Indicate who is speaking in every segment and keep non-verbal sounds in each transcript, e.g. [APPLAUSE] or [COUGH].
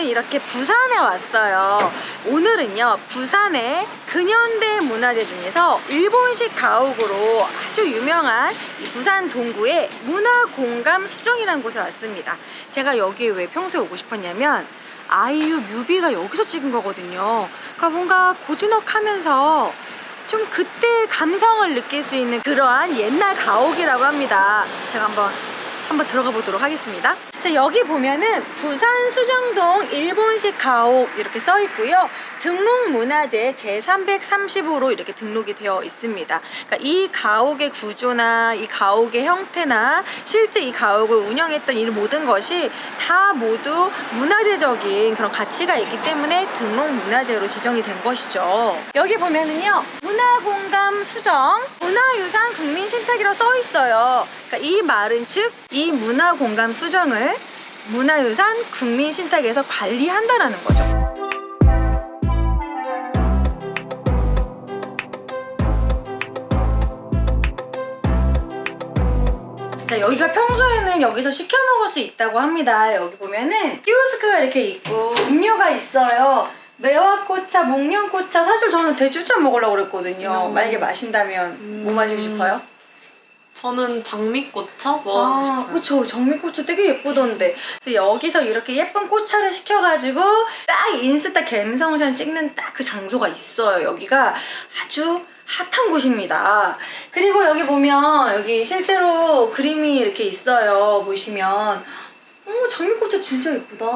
Speaker 1: 또 오늘 이렇게 부산에 왔어요. 오늘은요, 부산의 근현대 문화재 중에서 일본식 가옥으로 아주 유명한 이 부산 동구의 문화공감 수정이라는 곳에 왔습니다. 제가 여기 왜 평소에 오고 싶었냐면 아이유 뮤비가 여기서 찍은 거거든요. 그러니까 뭔가 고즈넉하면서 좀 그때 감성을 느낄 수 있는 그러한 옛날 가옥이라고 합니다. 제가 한번 한번 들어가 보도록 하겠습니다. 자, 여기 보면은 부산 수정동 일본식 가옥 이렇게 써 있고요. 등록 문화재 제330호로 이렇게 등록이 되어 있습니다. 그러니까 이 가옥의 구조나 이 가옥의 형태나 실제 이 가옥을 운영했던 이 모든 것이 다 모두 문화재적인 그런 가치가 있기 때문에 등록 문화재로 지정이 된 것이죠. 여기 보면은요. 문화공감 수정, 문화유산 국민신탁이라고 써 있어요. 그러니까 이 말은 즉 이 문화공감 수정을 문화유산 국민신탁에서 관리한다라는 거죠. 자 여기가 평소에는 여기서 시켜 먹을 수 있다고 합니다. 여기 보면은 키오스크가 이렇게 있고 음료가 있어요. 매화꽃차, 목련꽃차 사실 저는 대추차 먹으려고 그랬거든요.
Speaker 2: 음.
Speaker 1: 만약에 마신다면 뭐 마시고 싶어요?
Speaker 2: 저는 장미꽃차 먹고
Speaker 1: 아,
Speaker 2: 싶어요.
Speaker 1: 그쵸. 정미꽃차 되게 예쁘던데. 그래서 여기서 이렇게 예쁜 꽃차를 시켜가지고 딱 인스타 갬성샷 찍는 딱 그 장소가 있어요. 여기가 아주 핫한 곳입니다. 그리고 여기 보면 여기 실제로 그림이 이렇게 있어요. 보시면. 어, 장미꽃차 진짜 예쁘다.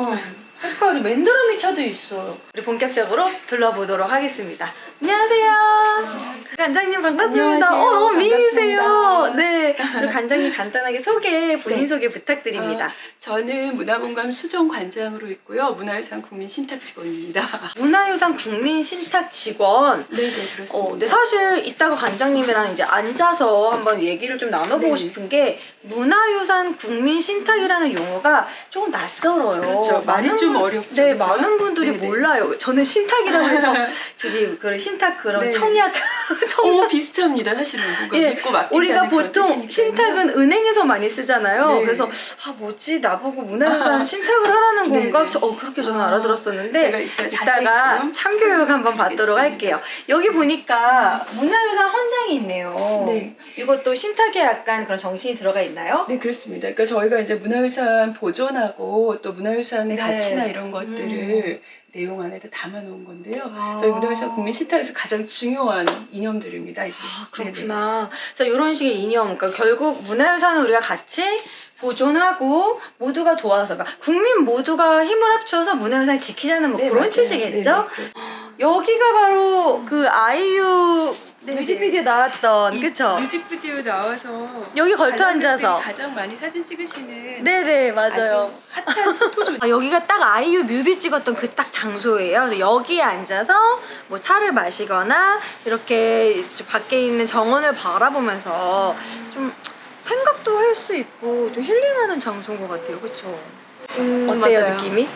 Speaker 1: 색깔이 맨드라미 차도 있어요. 우리 본격적으로 둘러보도록 하겠습니다. 안녕하세요. 간장님 반갑습니다.
Speaker 3: 안녕하세요.
Speaker 1: 어, 너무 미인이세요.
Speaker 3: 반갑습니다.
Speaker 1: 네. 우리 간장님 간단하게 소개, 본인
Speaker 3: 네.
Speaker 1: 소개 부탁드립니다.
Speaker 3: 어, 저는 문화공감 수정 관장으로 있고요. 문화유산 국민 신탁 직원입니다. [LAUGHS]
Speaker 1: 문화유산 국민 신탁 직원.
Speaker 3: 네 네 그렇습니다.
Speaker 1: 어, 근데 사실 이따가 관장님이랑 이제 앉아서 한번 얘기를 좀 나눠보고
Speaker 3: 네.
Speaker 1: 싶은 게 문화유산 국민 신탁이라는 용어가 조금 낯설어요.
Speaker 3: 그렇죠. 말이
Speaker 1: 많은
Speaker 3: 좀
Speaker 1: 분-
Speaker 3: 어렵죠,
Speaker 1: 네,
Speaker 3: 그렇죠?
Speaker 1: 많은 분들이
Speaker 3: 네네.
Speaker 1: 몰라요. 저는 신탁이라고 해서 [LAUGHS] 저기 그 신탁 그런
Speaker 3: 네.
Speaker 1: 청약 청약
Speaker 3: 어, 비슷합니다. 사실은
Speaker 1: 예,
Speaker 3: 믿고 맡긴다는
Speaker 1: 우리가 보통. 신탁은 은행에서 많이 쓰잖아요.
Speaker 3: 네.
Speaker 1: 그래서 아 뭐지 나보고 문화유산 [LAUGHS] 신탁을 하라는
Speaker 3: 네네.
Speaker 1: 건가? 저, 어 그렇게 저는
Speaker 3: 아,
Speaker 1: 알아들었었는데
Speaker 3: 제가 이따 좀
Speaker 1: 참교육 한번 받도록. 할게요. 여기 보니까 문화유산 헌장이 있네요.
Speaker 3: 네.
Speaker 1: 이것도 신탁에 약간 그런 정신이 들어가 있나요?
Speaker 3: 네 그렇습니다. 그러니까 저희가 이제 문화유산 보존하고 또 문화유산의
Speaker 1: 네.
Speaker 3: 가치나 이런 것들을 내용 안에다 담아놓은 건데요. 저희 문화유산 국민신탁에서 가장 중요한 이념들입니다. 이게.
Speaker 1: 아, 그렇구나. 그래서 이런 식의 이념, 그러니까 결국 문화유산을 우리가 같이 보존하고 모두가 도와서, 그러니까 국민 모두가 힘을 합쳐서 문화유산을 지키자는 뭐
Speaker 3: 네,
Speaker 1: 그런
Speaker 3: 맞아요.
Speaker 1: 취지겠죠?
Speaker 3: 네, 네, 그렇습니다.
Speaker 1: 여기가 바로 그 아이유
Speaker 3: 네,
Speaker 1: 뮤직비디오 나왔던,
Speaker 3: 이
Speaker 1: 그쵸?
Speaker 3: 뮤직비디오 나와서
Speaker 1: 여기 걸터 앉아서.
Speaker 3: 가장 많이 사진 찍으시는
Speaker 1: 네네,
Speaker 3: 아주
Speaker 1: 맞아요.
Speaker 3: 핫한 포토존. [LAUGHS]
Speaker 1: 아, 여기가 딱 아이유 뮤비 찍었던 그 딱 장소예요. 그래서 여기에 앉아서 뭐 차를 마시거나 이렇게 밖에 있는 정원을 바라보면서 좀 생각도 할 수 있고 좀 힐링하는 장소인 것 같아요. 그쵸?
Speaker 2: 음,
Speaker 1: 어때요,
Speaker 2: 맞아요.
Speaker 1: 느낌이?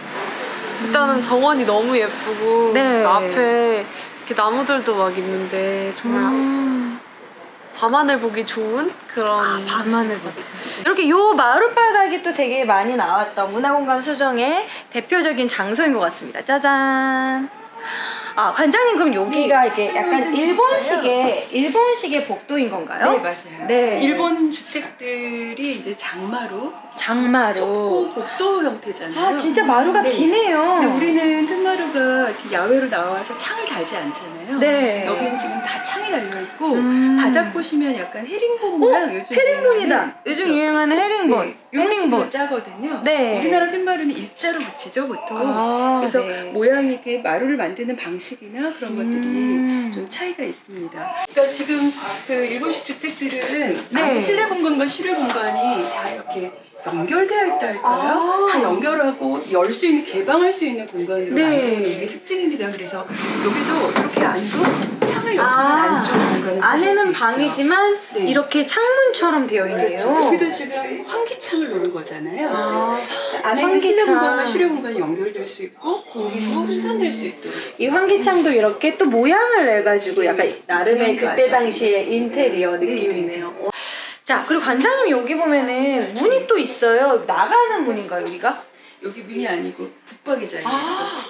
Speaker 2: 일단은 정원이 너무 예쁘고
Speaker 1: 네.
Speaker 2: 그 앞에 이렇게 나무들도 막 있는데 정말
Speaker 1: 음.
Speaker 2: 밤하늘 보기 좋은 그런
Speaker 1: 아, 밤하늘 보기. 이렇게 요 마룻바닥이 또 되게 많이 나왔던 문화공간 수정의 대표적인 장소인 것 같습니다. 짜잔. 아, 관장님 그럼 여기가 이렇게 약간
Speaker 3: 좀
Speaker 1: 일본식의 일본식의 복도인 건가요?
Speaker 3: 네 맞아요.
Speaker 1: 네.
Speaker 3: 일본 주택들이 이제 장마루,
Speaker 1: 장마루.
Speaker 3: 복도 형태잖아요.
Speaker 1: 아, 진짜 마루가
Speaker 3: 네.
Speaker 1: 기네요.
Speaker 3: 근데 우리는 뜬마루가 이렇게 야외로 나와서 창을 달지 않잖아요.
Speaker 1: 네.
Speaker 3: 여기는 지금 다 창이 달려 있고
Speaker 1: 음.
Speaker 3: 바닥 보시면 약간 헤링본 모양 요즘
Speaker 1: 헤링본이다. 요즘
Speaker 3: 그렇죠?
Speaker 1: 유행하는 헤링본.
Speaker 3: 네,
Speaker 1: 헤링본.
Speaker 3: 짜거든요.
Speaker 1: 네.
Speaker 3: 우리나라 뜬마루는 일자로 붙이죠 보통.
Speaker 1: 아,
Speaker 3: 그래서
Speaker 1: 네.
Speaker 3: 모양이 이렇게 마루를 만드는 방식이나 그런 것들이
Speaker 1: 음.
Speaker 3: 좀 차이가 있습니다. 그러니까 지금 그 일본식 주택들은
Speaker 1: 네.
Speaker 3: 실내 공간과 실외 공간이 다 이렇게 연결되어 있다 할까요?
Speaker 1: 아.
Speaker 3: 다 연결하고 열 수 있는 개방할 수 있는 공간으로
Speaker 1: 네.
Speaker 3: 만드는 게 특징입니다. 그래서 여기도 이렇게 안도 창을 여시면
Speaker 1: 아,
Speaker 3: 안쪽 공간을 보실 수
Speaker 1: 안에는
Speaker 3: 있죠.
Speaker 1: 방이지만
Speaker 3: 네.
Speaker 1: 이렇게 창문처럼 되어 있네요.
Speaker 3: 그렇죠. 여기도 지금 환기창을 놓은 거잖아요.
Speaker 1: 아,
Speaker 3: 안에 있는 실내
Speaker 1: 환기창.
Speaker 3: 공간과 실외 공간이 연결될 수 있고 공기도 순환될 수 있도록
Speaker 1: 이 환기창도 이렇게 또 모양을 내가지고 약간 나름의 그때 당시의. 인테리어
Speaker 3: 네,
Speaker 1: 느낌이네요. 자, 그리고 관장님 여기 보면은 문이 또 있어요. 나가는 문인가 여기가?
Speaker 3: 여기 문이 아니고 붙박이장이에요.
Speaker 1: 아,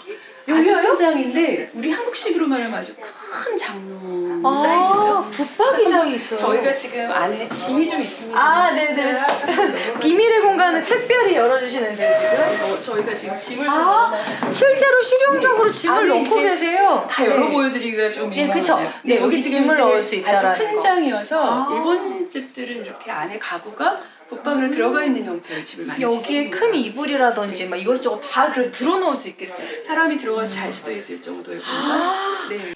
Speaker 3: 아주
Speaker 1: 여기요?
Speaker 3: 큰 장인데 우리 한국식으로 말하면 아주 큰 장롱
Speaker 1: 아,
Speaker 3: 사이즈죠.
Speaker 1: 붙박이장이 있어요.
Speaker 3: 저희가 지금 안에 짐이 좀 있습니다.
Speaker 1: 아, 네네. [LAUGHS] 비밀의 공간을 특별히 열어주시는데요, 지금?
Speaker 3: 어, 저희가 지금 짐을
Speaker 1: 아,
Speaker 3: 넣어놔서
Speaker 1: 실제로 실용적으로 짐을
Speaker 3: 안에
Speaker 1: 넣고 계세요.
Speaker 3: 다 열어
Speaker 1: 네.
Speaker 3: 보여드리기가 좀
Speaker 1: 네,
Speaker 3: 민망해요.
Speaker 1: 그쵸. 네, 여기 짐을 넣을 수 있다라는
Speaker 3: 아주 큰
Speaker 1: 거.
Speaker 3: 장이어서
Speaker 1: 아.
Speaker 3: 일본 집들은 이렇게 안에 가구가 붙박이로 들어가 있는 형태의 집을 많이
Speaker 1: 여기에
Speaker 3: 짓습니다.
Speaker 1: 큰 이불이라든지 막 이것저것 다 그래 들어놓을 수 있겠어요.
Speaker 3: 사람이 들어가서 잘 수도 있을 정도의 공간.
Speaker 1: 아,
Speaker 3: 네.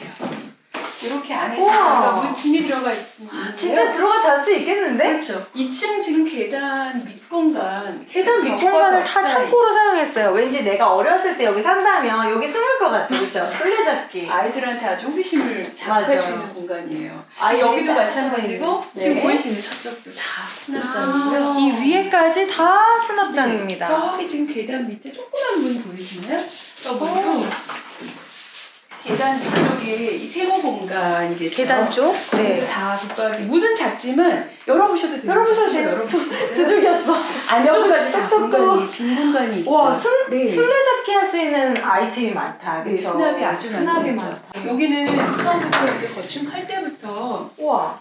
Speaker 3: 이렇게 안에
Speaker 1: 우와.
Speaker 3: 자리가 문 짐이 들어가 있습니다.
Speaker 1: 진짜 들어가 잘 수 있겠는데?
Speaker 3: 그렇죠. 2층 지금 계단 밑공간
Speaker 1: 계단 밑공간을 다 창고로 사용했어요. 왠지 내가 어렸을 때 여기 산다면 여기 숨을 것 같아, 그렇죠? [LAUGHS] 술래잡기.
Speaker 3: 아이들한테 아주 호기심을 자극할 수
Speaker 1: 맞아요.
Speaker 3: 있는 공간이에요.
Speaker 1: 아,
Speaker 3: 여기도
Speaker 1: 여기
Speaker 3: 마찬가지고
Speaker 1: 네.
Speaker 3: 지금 보이시는 저쪽도 다 수납장이고요.
Speaker 1: 이 위에까지 다 수납장입니다.
Speaker 3: 저기 지금 계단 밑에 조그만 문 보이시나요? 저 문도 계단 뒤쪽에 이 세모 공간이겠죠.
Speaker 1: 계단 쪽?
Speaker 3: 네.
Speaker 1: 네.
Speaker 3: 다 붙박이. 문은 작지만 열어보셔도 돼요.
Speaker 1: 열어보셔도 돼요. [LAUGHS] 두들겼어.
Speaker 3: 안쪽까지 다
Speaker 1: 똑똑똑.
Speaker 3: 공간이 빈 공간이 있죠.
Speaker 1: 와, 술,
Speaker 3: 네.
Speaker 1: 술래잡기 할 수 있는 아이템이 많다.
Speaker 3: 네,
Speaker 1: 그쵸?
Speaker 3: 수납이 아주
Speaker 1: 수납이
Speaker 3: 많죠.
Speaker 1: 많다.
Speaker 3: 여기는 처음부터 이제 건축할 때부터
Speaker 1: 우와.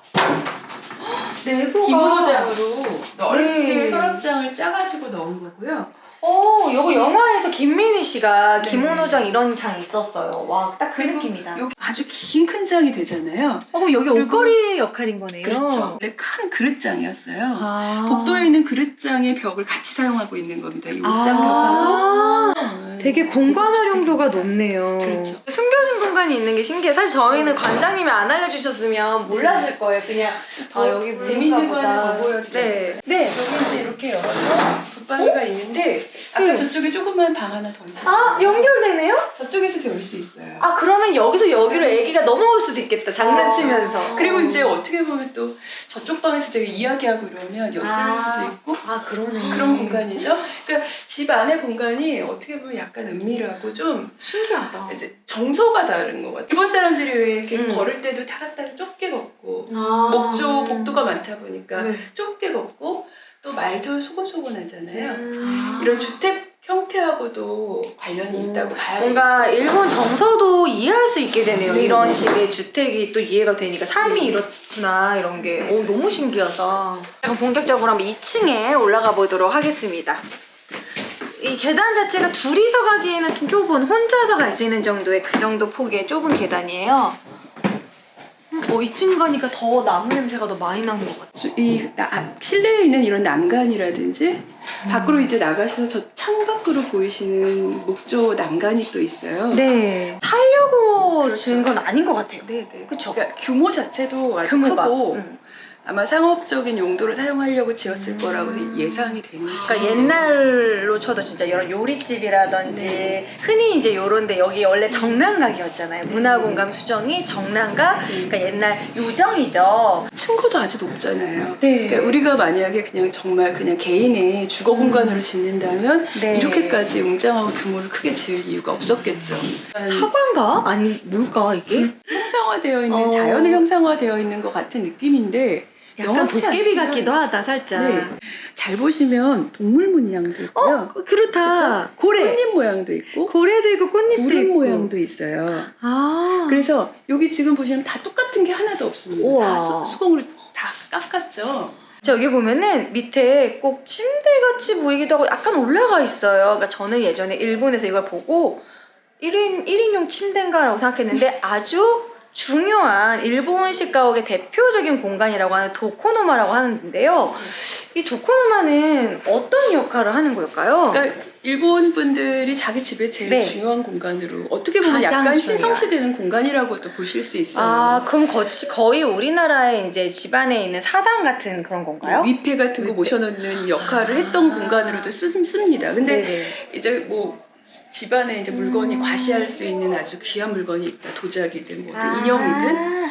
Speaker 1: 내부가.
Speaker 3: 기모노장으로 넓게
Speaker 1: 네.
Speaker 3: 서랍장을 짜가지고 넣은 거고요.
Speaker 1: 어, 여기 영화에서 김민희 씨가
Speaker 3: 네.
Speaker 1: 기모노장 이런 장 있었어요. 와, 딱 그 느낌이다.
Speaker 3: 여기 아주 긴 큰 장이 되잖아요.
Speaker 1: 어, 그럼 여기
Speaker 3: 그리고-
Speaker 1: 옷걸이 역할인 거네요.
Speaker 3: 그렇죠. 원래 큰 그릇장이었어요.
Speaker 1: 아.
Speaker 3: 복도에 있는 그릇장의 벽을 같이 사용하고 있는 겁니다. 이
Speaker 1: 아.
Speaker 3: 옷장 벽하고
Speaker 1: 되게 공간 활용도가 높네요.
Speaker 3: 그렇죠.
Speaker 1: 숨겨진 공간이 있는 게 신기해. 사실 저희는 관장님이 안 알려주셨으면 몰랐을 거예요. 그냥 아 여기
Speaker 3: 더 재밌는 거 하나 더. 보여드릴게요.
Speaker 1: 네. 네.
Speaker 3: 여기 이제 이렇게 열어서 붙박이가 있는데 아까
Speaker 1: 네.
Speaker 3: 저쪽에 조그만 방 하나 더 있어요.
Speaker 1: 아 연결되네요?
Speaker 3: 저쪽에서 열수 있어요.
Speaker 1: 아 그러면 여기서 여기로 애기가 넘어올 수도 있겠다. 장난치면서.
Speaker 3: 그리고 이제 어떻게 보면 또 저쪽 방에서 되게 이야기하고 이러면 엿들을
Speaker 1: 아.
Speaker 3: 수도 있고
Speaker 1: 아 그러네.
Speaker 3: 그런 공간이죠. 그러니까 집 안의 공간이 어떻게 보면 약간 은밀하고 좀
Speaker 1: 신기하다.
Speaker 3: 이제 정서가 다른 것 같아요. 일본 사람들이 왜 이렇게
Speaker 1: 음.
Speaker 3: 걸을 때도 타닥타닥 좁게 걷고
Speaker 1: 아.
Speaker 3: 목조 복도가 많다 보니까
Speaker 1: 네.
Speaker 3: 좁게 걷고 또 말도 소곤소곤하잖아요.
Speaker 1: 음.
Speaker 3: 이런 주택 형태하고도 관련이 있다고 봐야
Speaker 1: 뭔가
Speaker 3: 되겠죠.
Speaker 1: 일본 정서도 이해할 수 있게 되네요.
Speaker 3: 네.
Speaker 1: 이런 식의 주택이 또 이해가 되니까 삶이 이렇구나 이런 게.
Speaker 3: 네,
Speaker 1: 오, 너무. 신기하다. 그럼 본격적으로 한번 2층에 올라가 보도록 하겠습니다. 이 계단 자체가 둘이서 가기에는 좀 좁은 혼자서 갈 수 있는 정도의 그 정도 폭의 좁은 계단이에요. 음, 어, 2층 가니까 더 나무 냄새가 더 많이 나는 것 같아.
Speaker 3: 주- 이 나- 아, 실내에 있는 이런 난간이라든지 밖으로 이제 나가셔서 저 창 밖으로 보이시는 목조 난간이 또 있어요.
Speaker 1: 네. 살려고 지은 건 아닌 것 같아요.
Speaker 3: 네 네.
Speaker 1: 그쵸.
Speaker 3: 그러니까 규모 자체도 아주
Speaker 1: 규모가.
Speaker 3: 크고
Speaker 1: 음.
Speaker 3: 아마 상업적인 용도로 사용하려고 지었을 거라고 예상이 되는.
Speaker 1: 그러니까. 옛날로 쳐도 진짜 이런 요리집이라든지
Speaker 3: 네.
Speaker 1: 흔히 이제 요런데 여기 원래 정랑각이었잖아요. 문화공감 수정이 정랑각.
Speaker 3: 네.
Speaker 1: 그러니까 옛날 요정이죠.
Speaker 3: 층고도 아주 높잖아요.
Speaker 1: 네.
Speaker 3: 그러니까 우리가 만약에 그냥 정말 그냥 개인의 주거 공간으로 짓는다면
Speaker 1: 네.
Speaker 3: 이렇게까지 웅장하고 규모를 크게 지을 이유가 없었겠죠.
Speaker 1: 사과인가? 아니 뭘까 이게?
Speaker 3: 형상화되어 있는
Speaker 1: 어.
Speaker 3: 자연을 형상화되어 있는 것 같은 느낌인데
Speaker 1: 약간 도깨비 같기도 하다 살짝.
Speaker 3: 네. 잘 보시면 동물 문양도 있고요.
Speaker 1: 어 그렇다. 고래.
Speaker 3: 꽃잎 모양도 있고
Speaker 1: 고래도 있고 꽃잎도
Speaker 3: 구름
Speaker 1: 있고.
Speaker 3: 모양도 있어요.
Speaker 1: 아.
Speaker 3: 그래서 여기 지금 보시면 다 똑같은 게 하나도 없습니다.
Speaker 1: 우와.
Speaker 3: 다 수, 수공으로 다 깎았죠.
Speaker 1: 저 여기 보면은 밑에 꼭 침대 같이 보이기도 하고 약간 올라가 있어요. 그러니까 저는 예전에 일본에서 이걸 보고 1인, 1인용 침대인가라고 생각했는데 아주 중요한 일본식 가옥의 대표적인 공간이라고 하는 도코노마라고 하는데요. 이 도코노마는 어떤 역할을 하는 걸까요?
Speaker 3: 그러니까 일본 분들이 자기 집에 제일
Speaker 1: 네.
Speaker 3: 중요한 공간으로 어떻게 보면
Speaker 1: 가장
Speaker 3: 약간
Speaker 1: 중요한.
Speaker 3: 신성시되는 공간이라고도 보실 수 있어요.
Speaker 1: 아, 그럼 거치, 거의 우리나라의 이제 집안에 있는 사당 같은 그런 건가요?
Speaker 3: 위패 같은 거 모셔놓는 역할을 했던 공간으로도 쓰, 씁니다. 근데
Speaker 1: 네네.
Speaker 3: 이제 뭐 집안에 이제 물건이
Speaker 1: 음.
Speaker 3: 과시할 수 있는 아주 귀한 물건이 있다. 도자기든 뭐든
Speaker 1: 아.
Speaker 3: 인형이든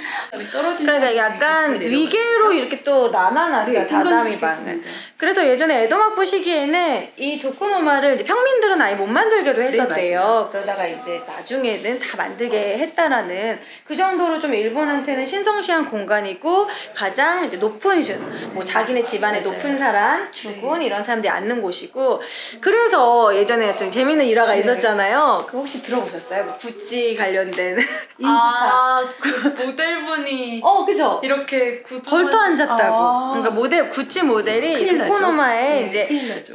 Speaker 3: 떨어진
Speaker 1: 그러니까 약간 위계로? 이렇게 또 나눠놨어요
Speaker 3: 네,
Speaker 1: 다다미 방을. 그래서 예전에 에도막 보시기에는 이 도코노마를 평민들은 아예 못 만들게도 했었대요.
Speaker 3: 맞아요.
Speaker 1: 그러다가 이제 나중에는 다 만들게 했다라는 그 정도로 좀 일본한테는 신성시한 공간이고 가장 이제 높은 신, 뭐 자기네 집안에
Speaker 3: 맞아요.
Speaker 1: 높은 사람, 주군 이런 사람들이 앉는 곳이고 그래서 예전에 좀 재밌는 일화가
Speaker 3: 네.
Speaker 1: 있었잖아요. 그 혹시 들어보셨어요? 뭐 구찌 관련된 [LAUGHS] 인스타.
Speaker 2: 아, 그 모델분이
Speaker 1: 어, 그죠?
Speaker 2: 이렇게
Speaker 1: 걸터 앉았다고.
Speaker 3: 아.
Speaker 1: 그러니까 모델 구찌 모델이
Speaker 3: 나죠.
Speaker 1: 도코노마에
Speaker 3: 네,
Speaker 1: 이제.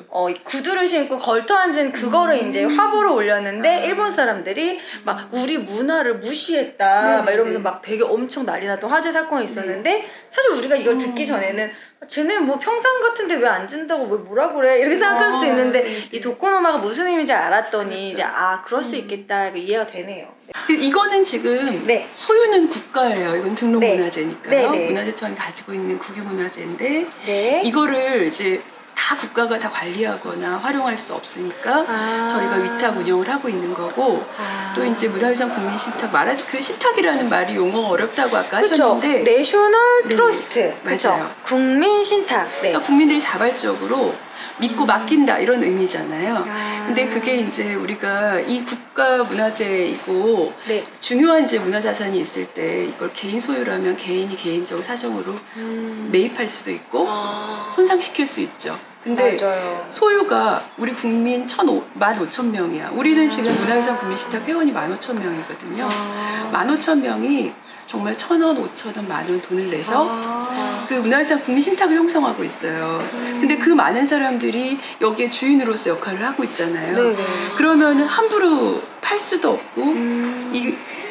Speaker 1: 어, 이 구두를 신고 걸터 앉은 그거를
Speaker 3: 음.
Speaker 1: 이제 화보로 올렸는데
Speaker 3: 아.
Speaker 1: 일본 사람들이 막 우리 문화를 무시했다
Speaker 3: 네네네.
Speaker 1: 막 이러면서 막 되게 엄청 난리 났던 화제 사건이 있었는데 사실 우리가 이걸 듣기
Speaker 3: 음.
Speaker 1: 전에는 아, 쟤네 뭐 평상 같은데 왜 앉은다고 왜 뭐라 그래 이렇게 생각할 수도
Speaker 3: 아,
Speaker 1: 있는데
Speaker 3: 네네.
Speaker 1: 이 도코노마가 무슨 의미인지 알았더니
Speaker 3: 그렇죠.
Speaker 1: 이제 아 그럴 수
Speaker 3: 음.
Speaker 1: 있겠다 그 이해가 되네요.
Speaker 3: 이거는 지금
Speaker 1: 네.
Speaker 3: 소유는 국가예요. 이건
Speaker 1: 네.
Speaker 3: 등록문화재니까요.
Speaker 1: 네, 네.
Speaker 3: 문화재청이 가지고 있는 국유문화재인데
Speaker 1: 네.
Speaker 3: 이거를 이제 다 국가가 다 관리하거나 활용할 수 없으니까
Speaker 1: 아.
Speaker 3: 저희가 위탁 운영을 하고 있는 거고
Speaker 1: 아.
Speaker 3: 또 이제 문화유산 국민 신탁 말하지 그 신탁이라는 말이 용어 어렵다고 아까
Speaker 1: 그렇죠.
Speaker 3: 하셨는데
Speaker 1: 내셔널
Speaker 3: 네.
Speaker 1: 트러스트. 그렇죠.
Speaker 3: 맞아요.
Speaker 1: 국민 신탁. 네.
Speaker 3: 그러니까 국민들이 자발적으로 믿고 맡긴다 이런 의미잖아요.
Speaker 1: 아.
Speaker 3: 근데 그게 이제 우리가 이 국가 문화재이고
Speaker 1: 네.
Speaker 3: 중요한 이제 문화자산이 있을 때 이걸 개인 소유라면 개인이 개인적 사정으로
Speaker 1: 음.
Speaker 3: 매입할 수도 있고
Speaker 2: 아,
Speaker 3: 손상시킬 수 있죠. 근데
Speaker 1: 맞아요.
Speaker 3: 소유가 우리 국민 15,000명이야. 우리는 지금 문화유산 국민신탁 회원이 15,000명이거든요.
Speaker 1: 아.
Speaker 3: 15,000명이 정말 천 원, 오천 원, 만 원 돈을 내서
Speaker 1: 아.
Speaker 3: 그 문화유산 국민 신탁을 형성하고 있어요.
Speaker 1: 음.
Speaker 3: 근데 그 많은 사람들이 여기에 주인으로서 역할을 하고 있잖아요.
Speaker 1: 네네.
Speaker 3: 그러면 함부로 팔 수도 없고
Speaker 1: 음.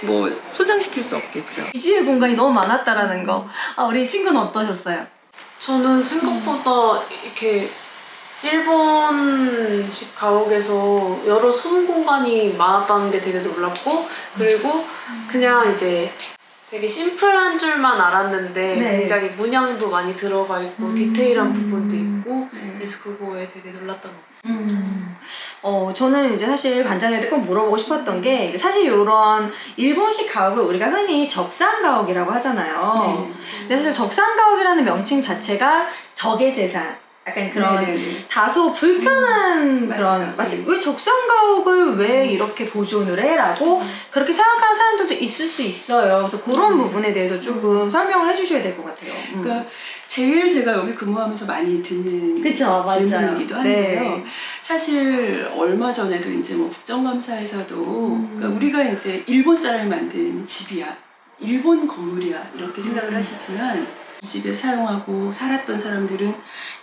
Speaker 3: 이뭐 손상시킬 수 없겠죠.
Speaker 1: 기지의 공간이 너무 많았다라는 거. 아 우리 친구는 어떠셨어요?
Speaker 2: 저는 생각보다 이렇게 일본식 가옥에서 여러 숨은 공간이 많았다는 게 되게 놀랍고 그리고 그냥 이제 되게 심플한 줄만 알았는데
Speaker 1: 네.
Speaker 2: 굉장히 문양도 많이 들어가 있고
Speaker 1: 음.
Speaker 2: 디테일한 부분도 있고
Speaker 3: 네.
Speaker 2: 그래서 그거에 되게 놀랐던 것 같아요.
Speaker 1: 음. 어, 저는 이제 사실 관장님한테 꼭 물어보고 싶었던 게 이제 사실 이런 일본식 가옥을 우리가 흔히 적산 가옥이라고 하잖아요.
Speaker 3: 네네.
Speaker 1: 근데 사실 적산 가옥이라는 명칭 자체가 적의 재산. 약간 그런
Speaker 3: 네네네.
Speaker 1: 다소 불편한
Speaker 3: 음,
Speaker 1: 그런
Speaker 3: 맞아요. 네.
Speaker 1: 왜 적산 가옥을 왜 이렇게 보존을 해라고
Speaker 3: 음.
Speaker 1: 그렇게 생각하는 사람들도 있을 수 있어요. 그래서 그런
Speaker 3: 음.
Speaker 1: 부분에 대해서 조금 설명을 해주셔야 될 것 같아요. 음.
Speaker 3: 그러니까 제일 제가 여기 근무하면서 많이 듣는
Speaker 1: 그쵸.
Speaker 3: 질문이기도 한데요.
Speaker 1: 네.
Speaker 3: 사실 얼마 전에도 이제 뭐 국정감사에서도
Speaker 1: 음.
Speaker 3: 그러니까 우리가 이제 일본 사람이 만든 집이야, 일본 건물이야 이렇게 생각을
Speaker 1: 음.
Speaker 3: 하시지만 이 집에 사용하고 살았던 사람들은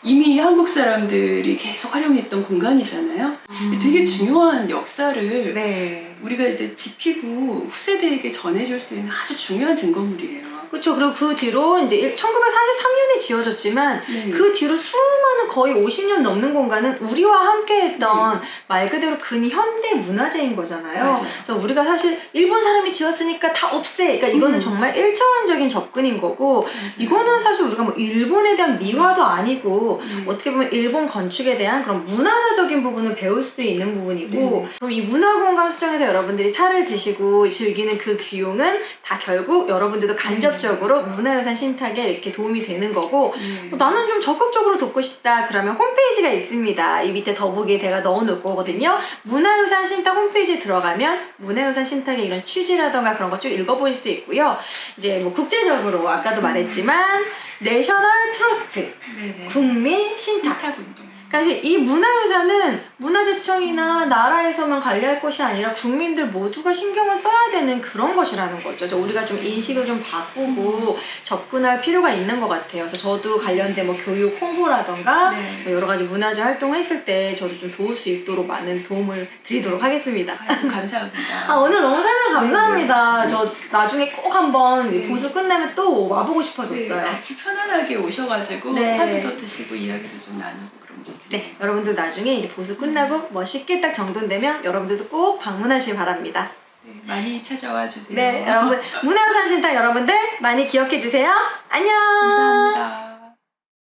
Speaker 3: 이미 한국 사람들이 계속 활용했던 공간이잖아요. 되게 중요한 역사를
Speaker 1: 음. 네.
Speaker 3: 우리가 이제 지키고 후세대에게 전해줄 수 있는 아주 중요한 증거물이에요.
Speaker 1: 그렇죠. 그리고 그 뒤로 이제 1943년에 지어졌지만
Speaker 3: 네.
Speaker 1: 그 뒤로 수많은 거의 50년 넘는 공간은 우리와 함께했던
Speaker 3: 네.
Speaker 1: 말 그대로 근현대 문화재인 거잖아요.
Speaker 3: 맞아요.
Speaker 1: 그래서 우리가 사실 일본 사람이 지었으니까 다 없애. 그러니까 이거는
Speaker 3: 음.
Speaker 1: 정말 일차원적인 접근인 거고
Speaker 3: 맞아요.
Speaker 1: 이거는 사실 우리가 뭐 일본에 대한 미화도 아니고
Speaker 3: 네.
Speaker 1: 어떻게 보면 일본 건축에 대한 그런 문화사적인 부분을 배울 수도 있는 부분이고
Speaker 3: 네.
Speaker 1: 그럼 이 문화공간 수정에서 여러분들이 차를 드시고 즐기는 그 비용은 다 결국 여러분들도 간접 적으로 문화유산 신탁에 이렇게 도움이 되는 거고
Speaker 3: 네.
Speaker 1: 어, 나는 좀 적극적으로 돕고 싶다. 그러면 홈페이지가 있습니다. 이 밑에 더보기에 제가 넣어놓을 거거든요. 문화유산 신탁 홈페이지에 들어가면 문화유산 신탁의 이런 취지라던가 그런 거 쭉 읽어보실 수 있고요. 이제 뭐 국제적으로 아까도 말했지만 내셔널 트러스트
Speaker 3: 네네.
Speaker 1: 국민 신탁.
Speaker 3: 신탁 운동.
Speaker 1: 그러니까 이 문화유산은 문화재청이나 나라에서만 관리할 것이 아니라 국민들 모두가 신경을 써야 되는 그런 것이라는 거죠. 우리가 좀 인식을 좀 바꾸고 접근할 필요가 있는 것 같아요. 그래서 저도 관련된 뭐 교육 홍보라던가
Speaker 3: 네.
Speaker 1: 뭐 여러 가지 문화재 활동을 했을 때 저도 좀 도울 수 있도록 많은 도움을 드리도록 하겠습니다.
Speaker 3: 아이고, 감사합니다.
Speaker 1: 아, 오늘 너무 설명 감사합니다.
Speaker 3: 네, 네.
Speaker 1: 저 나중에 꼭 한번
Speaker 3: 네.
Speaker 1: 보수 끝나면 또 와보고
Speaker 3: 네,
Speaker 1: 싶어졌어요.
Speaker 3: 같이 편안하게 오셔가지고
Speaker 1: 네.
Speaker 3: 차도 드시고 이야기도 좀 나누고.
Speaker 1: 네, 여러분들 나중에 이제 보수 끝나고 멋있게 딱 정돈되면 여러분들도 꼭 방문하시기 바랍니다.
Speaker 3: 네, 많이 찾아와 주세요.
Speaker 1: 네, 여러분 문화유산 신탁 여러분들 많이 기억해 주세요. 안녕.
Speaker 3: 감사합니다.